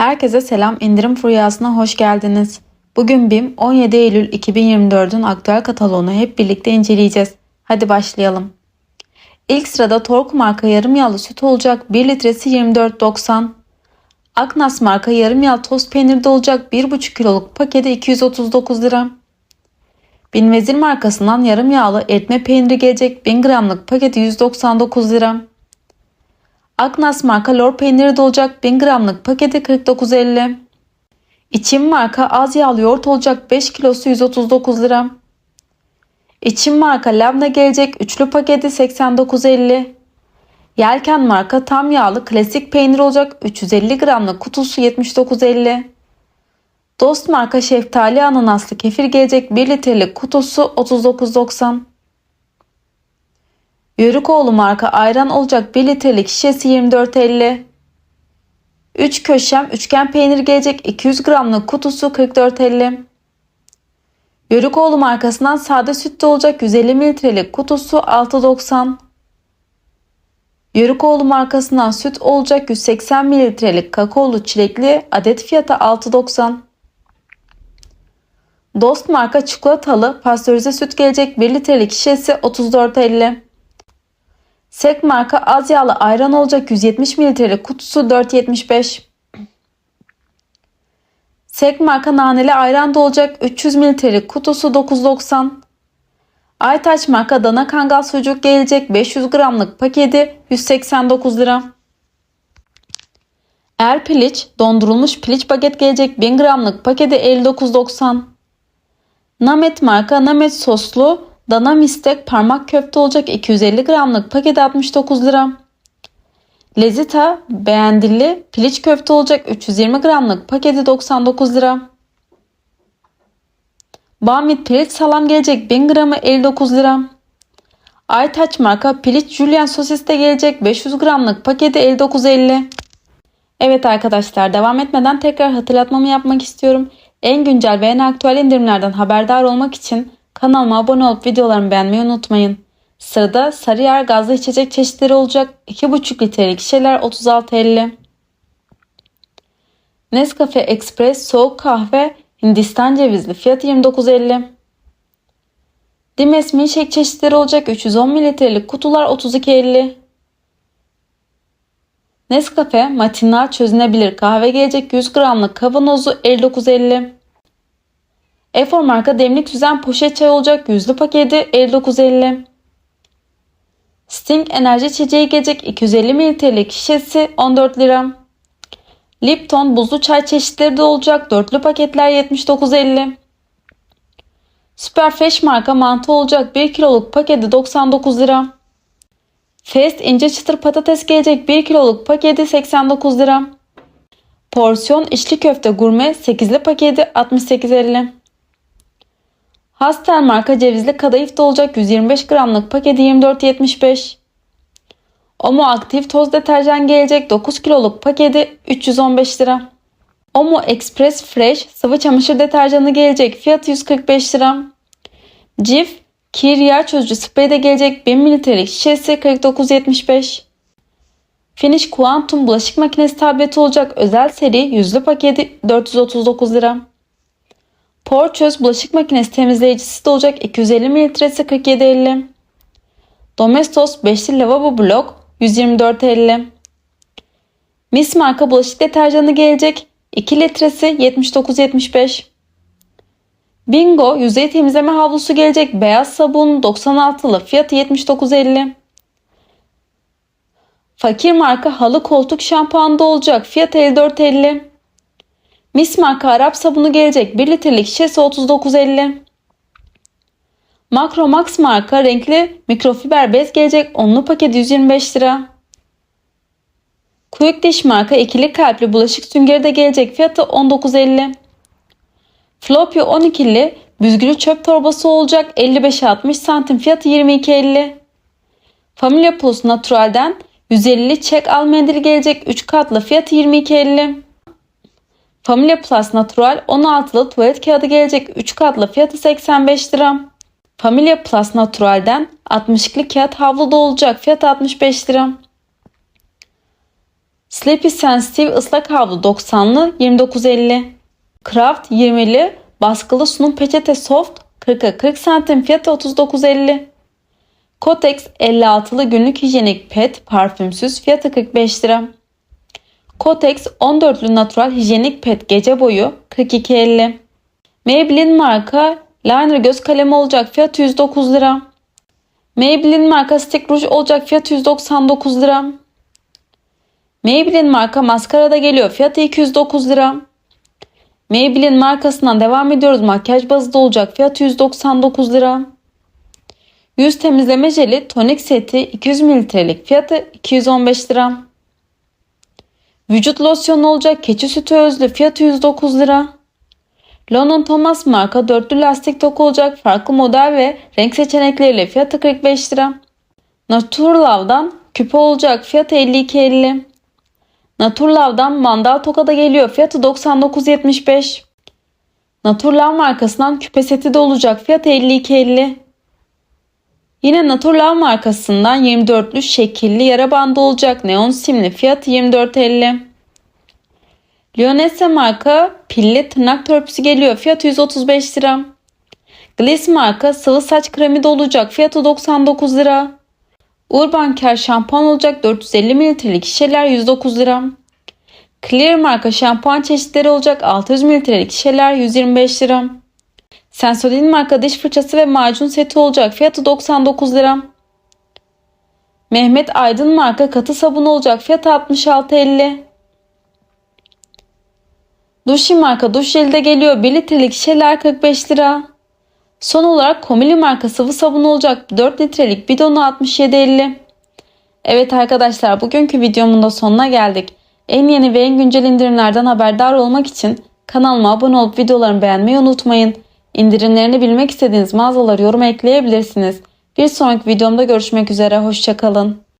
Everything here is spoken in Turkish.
Herkese selam indirim furyasına hoş geldiniz. Bugün BİM 17 Eylül 2024'ün aktüel kataloğunu hep birlikte inceleyeceğiz. Hadi başlayalım. İlk sırada Tork marka yarım yağlı süt olacak 1 litresi 24.90. Aknas marka yarım yağ toz peynirde olacak 1,5 kiloluk paketi 239 lira. Binvezir markasından yarım yağlı etme peyniri gelecek 1000 gramlık paketi 199 lira. Aknas marka lor peyniri de olacak 1000 gramlık paketi 49.50. İçim marka az yağlı yoğurt olacak 5 kilosu 139 lira. İçim marka labne gelecek üçlü paketi 89.50. Yelken marka tam yağlı klasik peynir olacak 350 gramlık kutusu 79.50. Dost marka şeftali ananaslı kefir gelecek 1 litrelik kutusu 39.90. Yörükoğlu marka ayran olacak 1 litrelik şişesi 24.50. 3 köşem üçgen peynir gelecek 200 gramlık kutusu 44.50. Yörükoğlu markasından sade süt de olacak 150 mililitrelik kutusu 6.90. Yörükoğlu markasından süt olacak 180 mililitrelik kakaolu çilekli adet fiyatı 6.90. Dost marka çikolatalı pastörize süt gelecek 1 litrelik şişesi 34.50. Sek marka az yağlı ayran olacak 170 mililitrelik kutusu 4.75. Sek marka naneli ayran da olacak 300 mililitrelik kutusu 9.90. Aytaç marka dana kangal sucuk gelecek 500 gramlık paketi 189 lira. Er piliç dondurulmuş piliç baget gelecek 1000 gramlık paketi 59.90. Namet marka Namet soslu dana mistek parmak köfte olacak 250 gramlık paketi 69 lira. Lezita beğendilli piliç köfte olacak 320 gramlık paketi 99 lira. Bamit piliç salam gelecek 1000 gramı 59 lira. Aytaç marka piliç julien sosis de gelecek 500 gramlık paketi 59.50. Evet arkadaşlar devam etmeden tekrar hatırlatmamı yapmak istiyorum. En güncel ve en aktüel indirimlerden haberdar olmak için kanalıma abone olup videolarımı beğenmeyi unutmayın. Sırada Sarıyer gazlı içecek çeşitleri olacak 2,5 litrelik şişeler 36.50. Nescafe Express soğuk kahve Hindistan cevizli fiyatı 29.50. Dimes milkshake çeşitleri olacak 310 mililitrelik kutular 32.50. Nescafe matinal çözünebilir kahve gelecek 100 gramlık kavanozu 59.50. Efor marka demlik süzen poşet çay olacak yüzlü paketi 59.50. Sting enerji içeceği gelecek 250 mililitrelik şişesi 14 lira. Lipton buzlu çay çeşitleri de olacak dörtlü paketler 79.50. Superfresh marka mantı olacak 1 kiloluk paketi 99 lira. Fest ince çıtır patates gelecek 1 kiloluk paketi 89 lira. Porsiyon içli köfte gurme 8'li paketi 68.50. Hastel marka cevizli kadayıf da olacak 125 gramlık paketi 24.75. Omo aktif toz deterjan gelecek 9 kiloluk paketi 315 lira. Omo Express Fresh sıvı çamaşır deterjanı gelecek fiyatı 145 lira. Cif kir yağ çözücü sprey de gelecek 1000 mililitrelik şişesi 49.75. Finish Quantum bulaşık makinesi tableti olacak özel seri yüzlü paketi 439 lira. Porçöz bulaşık makinesi temizleyicisi de olacak 250 mililitresi 47.50. Domestos 5'li lavabo blok 124.50. Miss marka bulaşık deterjanı gelecek 2 litresi 79.75. Bingo yüzey temizleme havlusu gelecek beyaz sabun 96'lı fiyatı 79.50. Fakir marka halı koltuk şampuanı olacak fiyatı 54.50. Miss marka Arap sabunu gelecek 1 litrelik şişesi 39.50. Makro Max marka renkli mikrofiber bez gelecek onlu paket 125 lira. Quick Dish marka ikili kalpli bulaşık süngeri de gelecek fiyatı 19.50. Floppy 12'li büzgülü çöp torbası olacak 55-60 santim fiyatı 22.50. Familia Plus Natural'den 150'li çek al mendili gelecek 3 katlı fiyatı 22.50. Familia Plus Natural 16'lı tuvalet kağıdı gelecek 3 katlı fiyatı 85 lira. Familia Plus Natural'den 60'lı kağıt havlu da olacak fiyatı 65 lira. Sleepy Sensitive ıslak havlu 90'lı 29.50. Kraft 20'li baskılı sunum peçete soft 40'a 40 santim fiyatı 39.50. Kotex 56'lı günlük hijyenik pet parfümsüz fiyatı 45 lira. Kotex 14'lü natural hijyenik pet gece boyu 42.50. Maybelline marka liner göz kalemi olacak fiyatı 109 lira. Maybelline marka stick ruj olacak fiyatı 199 lira. Maybelline marka maskara da geliyor fiyatı 209 lira. Maybelline markasından devam ediyoruz. Makyaj bazı da olacak fiyatı 199 lira. Yüz temizleme jeli tonik seti 200 mililitrelik fiyatı 215 lira. Vücut losyonu olacak keçi sütü özlü fiyatı 109 lira. London Thomas marka dörtlü lastik toku olacak farklı model ve renk seçenekleriyle fiyatı 45 lira. Naturlav'dan küpe olacak fiyatı 52.50. Naturlav'dan mandal toka da geliyor fiyatı 99.75. Naturlav markasından küpe seti de olacak fiyatı 52.50. Yine Naturlav markasından 24'lü şekilli yara bandı olacak neon simli fiyatı 24.50. Lyonesse marka pilli tırnak törpüsü geliyor fiyatı 135 lira. Gliss marka sıvı saç kremi de olacak fiyatı 99 lira. Urban Care şampuan olacak 450 mililitrelik şişeler 109 lira. Clear marka şampuan çeşitleri olacak 600 mililitrelik şişeler 125 lira. Sensodyne marka diş fırçası ve macun seti olacak fiyatı 99 lira. Mehmet Aydın marka katı sabun olacak fiyatı 66.50. Duşi marka duş jeli de geliyor 1 litrelik şişeler 45 lira. Son olarak Komili marka sıvı sabun olacak 4 litrelik bidonu 67.50. Evet arkadaşlar bugünkü videomun da sonuna geldik. En yeni ve en güncel indirimlerden haberdar olmak için kanalıma abone olup videolarımı beğenmeyi unutmayın. İndirimlerini bilmek istediğiniz mağazaları yorum ekleyebilirsiniz. Bir sonraki videomda görüşmek üzere. Hoşçakalın.